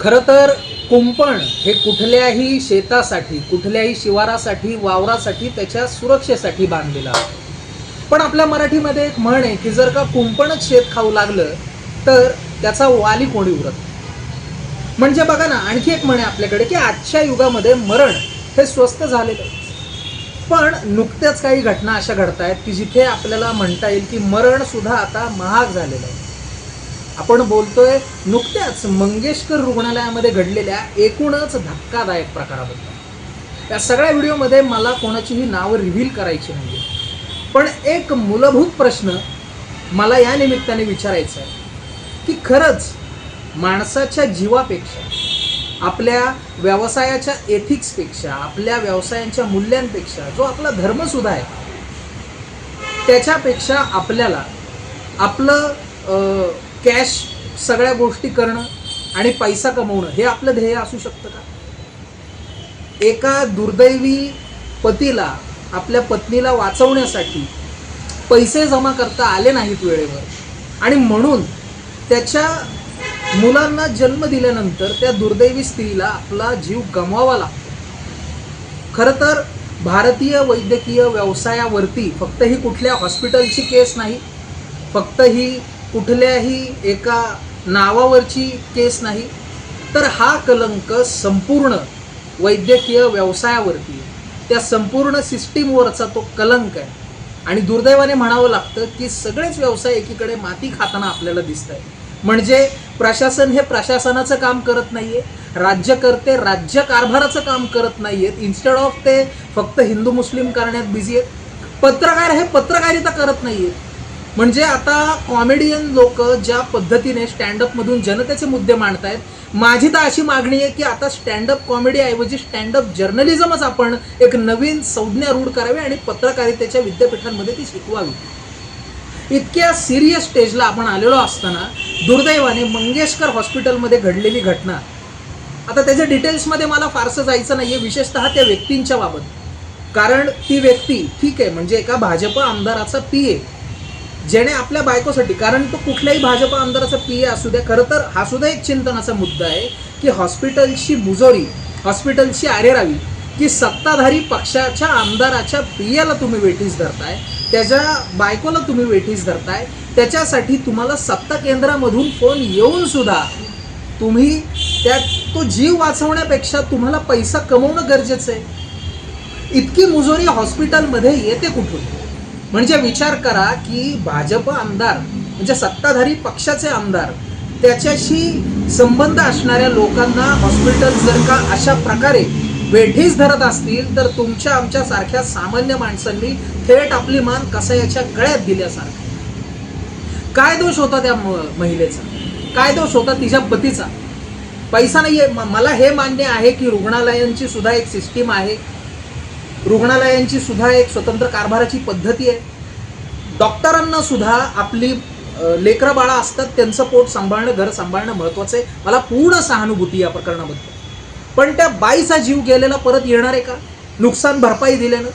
खरं तर कुंपण हे कुठल्याही शेतासाठी कुठल्याही शिवारासाठी वावरासाठी त्याच्या सुरक्षेसाठी बांधलेलं आहे. पण आपल्या मराठीमध्ये एक म्हण आहे की जर का कुंपणच शेत खाऊ लागलं तर त्याचा वाली कोणी उरत म्हणजे बघा ना आणखी एक म्हण आहे आपल्याकडे की आजच्या युगामध्ये मरण हे स्वस्त झालेलं आहे. पण नुकत्याच काही घटना अशा घडत आहेत की जिथे आपल्याला म्हणता येईल की मरणसुद्धा आता महाग झालेलं आहे. आपण बोलतोय नुकत्याच मंगेशकर रुग्णालयामध्ये घडलेल्या एकूणच धक्कादायक प्रकाराबद्दल. या सगळ्या व्हिडिओमध्ये मला कोणाचीही नावं रिव्हील करायची नाही पण एक मूलभूत प्रश्न मला या निमित्ताने विचारायचा आहे की खरंच माणसाच्या जीवापेक्षा आपल्या व्यवसायाच्या एथिक्सपेक्षा आपल्या व्यवसायांच्या मूल्यांपेक्षा जो आपला धर्मसुद्धा आहे त्याच्यापेक्षा आपल्याला आपलं कॅश सगळ्या गोष्टी करणं आणि पैसा कमवणं हे आपलं ध्येय असू शकतं का? एका दुर्दैवी पतीला आपल्या पत्नीला वाचवण्यासाठी पैसे जमा करता आले नाहीत वेळेवर. आणि म्हणून त्याच्या मुलांना जन्म दिल्यानंतर त्या दुर्दैवी स्त्रीला आपला जीव गमवावा लागतो. खरं तर भारतीय वैद्यकीय व्यवसायावरती फक्त ही कुठल्या हॉस्पिटलची केस नाही फक्त ही कुठल्याही एका नावावरची केस नाही तर हा कलंक संपूर्ण वैद्यकीय व्यवसायावरती त्या संपूर्ण सिस्टीमवरचा तो कलंक आहे. आणि दुर्दैवाने म्हणावं लागतं की सगळेच व्यवसाय एकीकडे माती खाताना आपल्याला दिसत आहे म्हणजे प्रशासन हे प्रशासनाचं काम करत नाहीये राज्यकर्ते राज्य कारभाराचं काम करत नाहीयेत. इन्स्टेड ऑफ ते फक्त हिंदू मुस्लिम करण्यात बिझी आहेत. पत्रकार हे पत्रकारिता करत नाहीयेत. म्हणजे आता कॉमेडियन लोक ज्या पद्धतीने स्टँडअपमधून जनतेचे मुद्दे मांडतायत माझी तर अशी मागणी आहे की आता स्टँडअप कॉमेडी ऐवजी स्टँडअप जर्नलिझमच आपण एक नवीन संज्ञा रूढ करावी आणि पत्रकारितेच्या विद्यापीठांमध्ये ती शिकवावी. इतक्या सिरियस स्टेजला आपण आलेलो असताना दुर्दैवाने मंगेशकर हॉस्पिटलमध्ये घडलेली घटना. आता त्याच्या डिटेल्समध्ये मला फारसं जायचं नाही आहे विशेषतः त्या व्यक्तींच्या बाबत. कारण ती व्यक्ती ठीक आहे म्हणजे एका भाजप आमदाराचा पी ए ज्याने आपल्या बायकोसाठी कारण तो कुठल्याही भाजपा आमदाराचा पी ए असू द्या खरं तर हा सुद्धा एक चिंतनाचा मुद्दा आहे की हॉस्पिटलची मुजोरी हॉस्पिटलची आरेरावी की सत्ताधारी पक्षाच्या आमदाराच्या पियाला तुम्ही वेठीस धरताय त्याच्या बायकोला तुम्ही वेठीस धरताय त्याच्यासाठी तुम्हाला सत्ता केंद्रामधून फोन येऊन सुद्धा तुम्ही त्या तो जीव वाचवण्यापेक्षा तुम्हाला पैसा कमवणं गरजेचं आहे. इतकी मुजोरी हॉस्पिटलमध्ये येते कुठून? म्हणजे विचार करा की भाजप आमदार म्हणजे सत्ताधारी पक्षाचे आमदार त्याच्याशी संबंध असणाऱ्या लोकांना हॉस्पिटल जर का अशा प्रकारे वेठीस धरत असतील तर तुमच्या आमच्या सारख्या सामान्य माणसांनी थेट आपली मान कसायाच्या गळ्यात दिल्यासारखं. काय दोष होता त्या महिलेचा? काय दोष होता तिच्या पतीचा? पैसा नाहीये. आहे मला हे मान्य आहे की रुग्णालयांची सुद्धा एक सिस्टीम आहे. रुग्णालयांची सुद्धा एक स्वतंत्र कारभाराची पद्धती आहे. डॉक्टरांना सुद्धा आपली लेकरं बाळा असतात त्यांचं पोट सांभाळणं घर सांभाळणं महत्वाचं आहे. मला पूर्ण सहानुभूती या प्रकरणाबद्दल. पण त्या बाईचा जीव गेलेला परत येणार आहे का? नुकसान भरपाई दिल्यानं?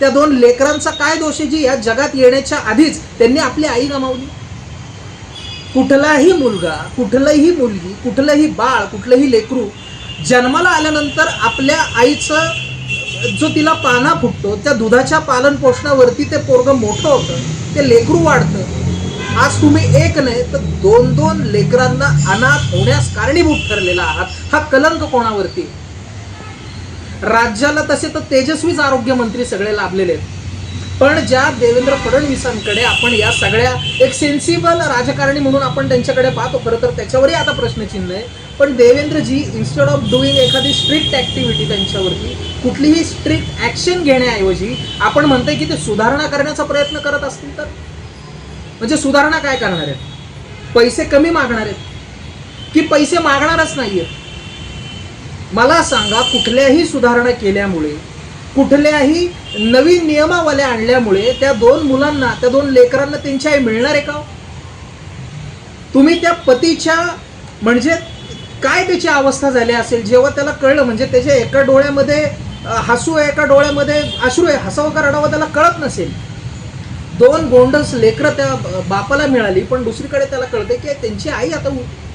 त्या दोन लेकरांचा काय दोष आहे जी या जगात येण्याच्या आधीच त्यांनी आपली आई गमावली? कुठलाही मुलगा कुठलंही मुलगी कुठलंही बाळ कुठलंही लेकरू जन्माला आल्यानंतर आपल्या आईचं जो तिला पाना फुटतो त्या दुधाच्या पालन पोषणावरती ते पोरग मोठं होतं ते लेकरू वाढतं. आज तुम्ही एक नाही तर दोन दोन लेकरांना अनाथ होण्यास कारणीभूत ठरलेला आहात. हा कलंक कोणावरती? राज्याला तसे तर तेजस्वीच आरोग्यमंत्री सगळे लाभलेले आहेत. पण ज्या देवेंद्र फडणवीसांकडे आपण या सगळ्या एक सेन्सिबल राजकारणी म्हणून आपण त्यांच्याकडे पाहतो खरं तर त्याच्यावरही आता प्रश्नचिन्ह आहे. पण देवेंद्रजी इन्स्टेड ऑफ डुईंग एखादी स्ट्रिक्ट ॲक्टिव्हिटी त्यांच्यावरती कुठलीही स्ट्रिक्ट ऍक्शन घेण्याऐवजी आपण म्हणतोय की ते सुधारणा करण्याचा प्रयत्न करत असतील तर? म्हणजे सुधारणा काय करणार आहेत? पैसे कमी मागणार आहेत? की पैसे मागणारच नाहीयेत? मला सांगा कुठल्याही सुधारणा केल्यामुळे कुठल्याही नवीन नियमावल्या आणल्यामुळे त्या दोन मुलांना त्या दोन लेकरांना त्यांची आई मिळणार आहे का हो? तुम्ही त्या पतीच्या म्हणजे काय त्याची अवस्था झाली असेल? जेव्हा त्याला कळलं म्हणजे त्याच्या एका डोळ्यामध्ये हसू आहे एका डोळ्यामध्ये अश्रू आहे हसावं का रडावं त्याला कळत नसेल. दोन गोंडस लेकरं त्या बापाला मिळाली पण दुसरीकडे त्याला कळते की त्यांची आई आता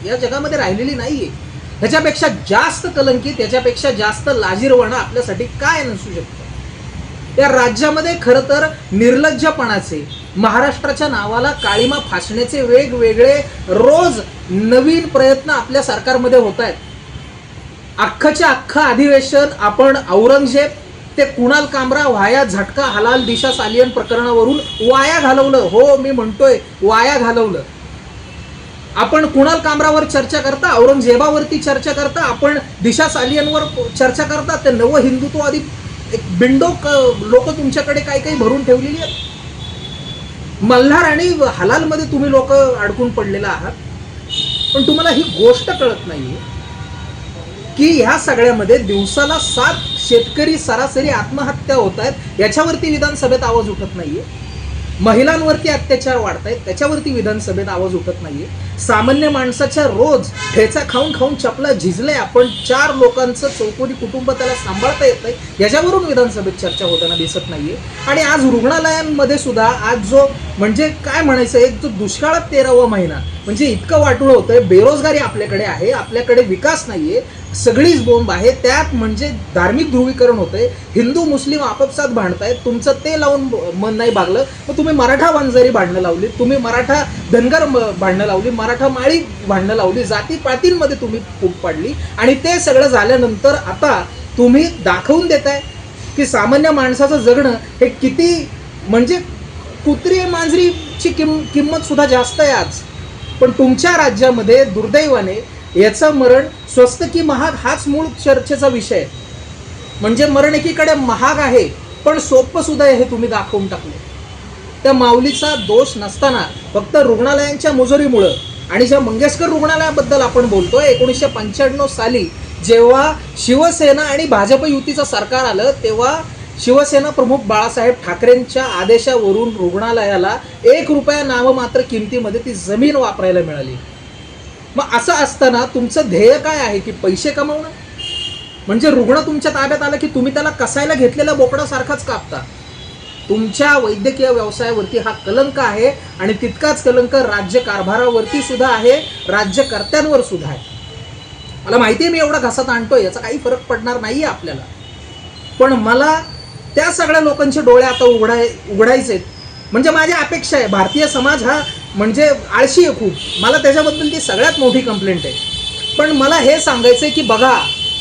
या जगामध्ये राहिलेली नाही आहे ह्याच्यापेक्षा जास्त कलंकी त्याच्यापेक्षा जास्त लाजीरवाणं आपल्यासाठी काय नसू शकतं? या राज्यामध्ये खरं तर निर्लज्जपणाचे महाराष्ट्राच्या नावाला काळीमा फासण्याचे वेगवेगळे रोज नवीन प्रयत्न आपल्या सरकारमध्ये होत आहेत अख्खचे अख्खं अधिवेशन आपण औरंगजेब ते कुणाल कामरा वाया झटका हलाल दिशा सालियन प्रकरणावरून वाया घालवलं. हो मी म्हणतोय वाया घालवलं. आपण कुणाल कामरावर चर्चा करता औरंगजेबावरती चर्चा करता आपण दिशा सालियनवर चर्चा करता ते नव हिंदुत्ववादी एक बिंडो लोक तुमच्याकडे काही काही भरून ठेवलेली आहेत. मल्हार आणि हलालमध्ये तुम्ही लोक अडकून पडलेला आहात. पण तुम्हाला ही गोष्ट कळत नाहीये. की ह्या सगळ्यामध्ये दिवसाला सात शेतकरी सरासरी आत्महत्या होत आहेत. याच्यावरती विधानसभेत आवाज उठत नाहीये. महिलांवरती अत्याचार वाढत आहेत त्याच्यावरती विधानसभेत आवाज उठत नाहीये. सामान्य माणसाच्या रोज ठेचा खाऊन खाऊन चपला झिजले आपण. चार लोकांचं चौकोनी कुटुंब त्याला सांभाळता येत नाही. याच्यावरून विधानसभेत चर्चा होताना दिसत नाहीये. आणि आज रुग्णालयांमध्ये सुद्धा आज जो म्हणजे काय म्हणायचं एक जो दुष्काळात तेरावा महिना म्हणजे इतकं वाटूळ होतंय. बेरोजगारी आपल्याकडे आहे. आपल्याकडे विकास नाहीये. सगळीच बोंब आहे. त्यात म्हणजे धार्मिक ध्रुवीकरण होतंय. हिंदू मुस्लिम आपापसात भांडतायत. तुमचं ते लावून मन नाही भागलं मग तुम्ही मराठा वंजारी भांडणं लावली. तुम्ही मराठा धनगर भांडणं लावली. मराठा माळी भांडणं लावली. जाती पातींमध्ये तुम्ही फूट पाडली. आणि ते सगळं झाल्यानंतर आता तुम्ही दाखवून देताय की सामान्य माणसाचं जगणं हे किती म्हणजे कुत्री मांजरीची किम किंमत सुद्धा जास्त आहे आज. पण तुमच्या राज्यामध्ये दुर्दैवाने याचं मरण स्वस्त की महाग हाच मूळ चर्चेचा विषय. आहे म्हणजे मरण एकीकडे महाग आहे पण सोपं सुद्धा आहे हे तुम्ही दाखवून टाकले. त्या माऊलीचा दोष नसताना फक्त रुग्णालयांच्या मुजोरीमुळं आणि ज्या मंगेशकर रुग्णालयाबद्दल आपण बोलतोय एकोणीसशे पंच्याण्णव साली जेव्हा शिवसेना आणि भाजप युतीचं सरकार आलं तेव्हा शिवसेना प्रमुख बाळासाहेब ठाकरेंच्या आदेशावरून रुग्णालयाला एक रुपया नाममात्र किमतीमध्ये ती जमीन वापरायला मिळाली. मग असं असताना तुमचं ध्येय काय आहे की पैसे कमवणं? म्हणजे रुग्ण तुमच्या ताब्यात आलं की तुम्ही त्याला कसायला घेतलेल्या बोकडासारखाच कापता. तुमच्या वैद्यकीय व्यवसायावरती हा कलंक आहे आणि तितकाच कलंक राज्य कारभारावरती सुद्धा आहे राज्यकर्त्यांवर सुद्धा आहे. मला माहिती आहे मी एवढा घसात आणतोय याचा काही फरक पडणार नाही आहे आपल्याला. पण मला त्या सगळ्या लोकांचे डोळे आता उघडाय उघडायचे आहेत. म्हणजे माझी अपेक्षा आहे भारतीय समाज हा म्हणजे आळशी आहे खूप. मला त्याच्याबद्दल ती सगळ्यात मोठी कंप्लेंट आहे. पण मला हे सांगायचं आहे की बघा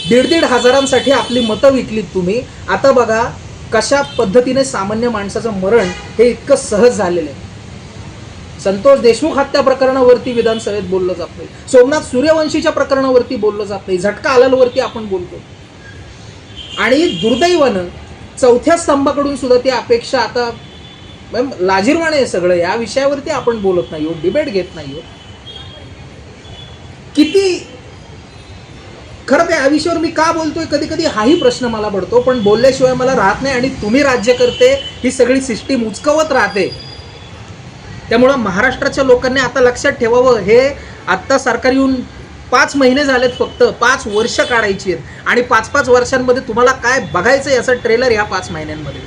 दीड दीड हजारांसाठी आपली मतं विकलीत तुम्ही. आता बघा कशा पद्धतीने सामान्य माणसाचं मरण हे इतकं सहज झालेलं आहे. संतोष देशमुख हत्या प्रकरणावरती विधानसभेत बोललं जात नाही. सोमनाथ सूर्यवंशीच्या प्रकरणावरती बोललं जात नाही. झटका हलालवरती आपण बोलतो. आणि दुर्दैवानं चौथ्या स्तंभाकडून सुद्धा ती अपेक्षा आता मॅम, आहे सगळं. या विषयावरती आपण बोलत नाही डिबेट घेत नाही किती खरं त्या या विषयावर मी का बोलतोय? कधी कधी हाही प्रश्न मला पडतो पण बोलल्याशिवाय मला राहत नाही आणि तुम्ही राज्य करते ही सगळी सिस्टीम उचकवत राहते. त्यामुळं महाराष्ट्राच्या लोकांनी आता लक्षात ठेवावं हे आत्ता सरकार येऊन पाच महिने झालेत फक्त पाच वर्ष काढायची आहेत. आणि पाच पाच वर्षांमध्ये तुम्हाला काय बघायचं याचा ट्रेलर ह्या पाच महिन्यांमध्ये?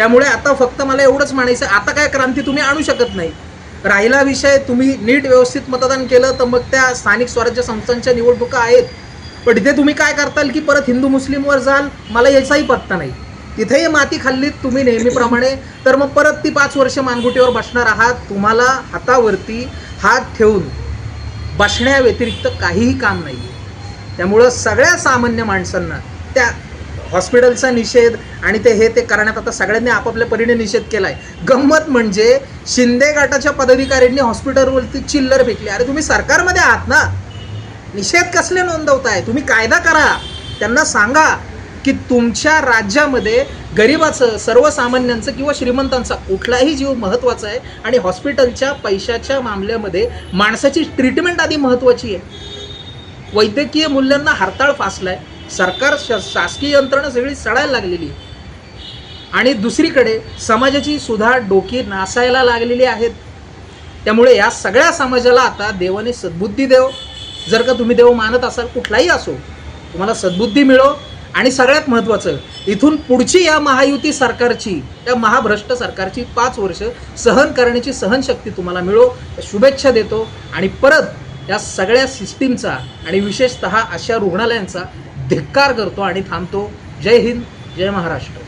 त्यामुळे आता फक्त मला एवढंच म्हणायचं आता काय क्रांती तुम्ही आणू शकत नाही. राहिला विषय तुम्ही नीट व्यवस्थित मतदान केलं तर मग त्या स्थानिक स्वराज्य संस्थांच्या निवडणुका आहेत. पण इथे तुम्ही काय करताल की परत हिंदू मुस्लिमवर जाल मला याचाही पत्ता नाही. तिथेही माती खाल्लीत तुम्ही नेहमीप्रमाणे. तर मग परत ती पाच वर्ष मानगुटीवर बसणार आहात तुम्हाला हातावरती हात ठेवून. बसण्याव्यतिरिक्त काहीही काम नाही त्यामुळं सगळ्या सामान्य माणसांना त्या हॉस्पिटलचा निषेध आणि ते हे ते करण्यात आता सगळ्यांनी आपापल्या परीने निषेध केलाय. गंमत म्हणजे शिंदे गटाच्या पदाधिकाऱ्यांनी हॉस्पिटलवरती चिल्लर फेकली. अरे तुम्ही सरकारमध्ये आहात ना? निषेध कसले नोंदवताय? तुम्ही कायदा करा. त्यांना सांगा की तुमच्या राज्यामध्ये गरिबाचं सर्वसामान्यांचं किंवा श्रीमंतांचा कुठलाही जीव महत्त्वाचा आहे आणि हॉस्पिटलच्या पैशाच्या मामल्यामध्ये माणसाची ट्रीटमेंट आधी महत्त्वाची आहे. वैद्यकीय मूल्यांना हरताळ फासलाय. सरकार शासकीय यंत्रणा सगळी सडायला लागलेली. आणि दुसरीकडे समाजाची सुद्धा डोकी नासायला लागलेली आहेत. त्यामुळे या सगळ्या समाजाला आता देवाने सद्बुद्धी देव जर का तुम्ही देव मानत असाल कुठलाही असो तुम्हाला सद्बुद्धी मिळो. आणि सगळ्यात महत्त्वाचं इथून पुढची या महायुती सरकारची त्या महाभ्रष्ट सरकारची पाच वर्ष सहन करण्याची सहनशक्ती तुम्हाला मिळो शुभेच्छा देतो. आणि परत या सगळ्या सिस्टीमचा आणि विशेषतः अशा रुग्णालयांचा धिक्कार करतो आणि थांबतो. जय हिंद जय महाराष्ट्र.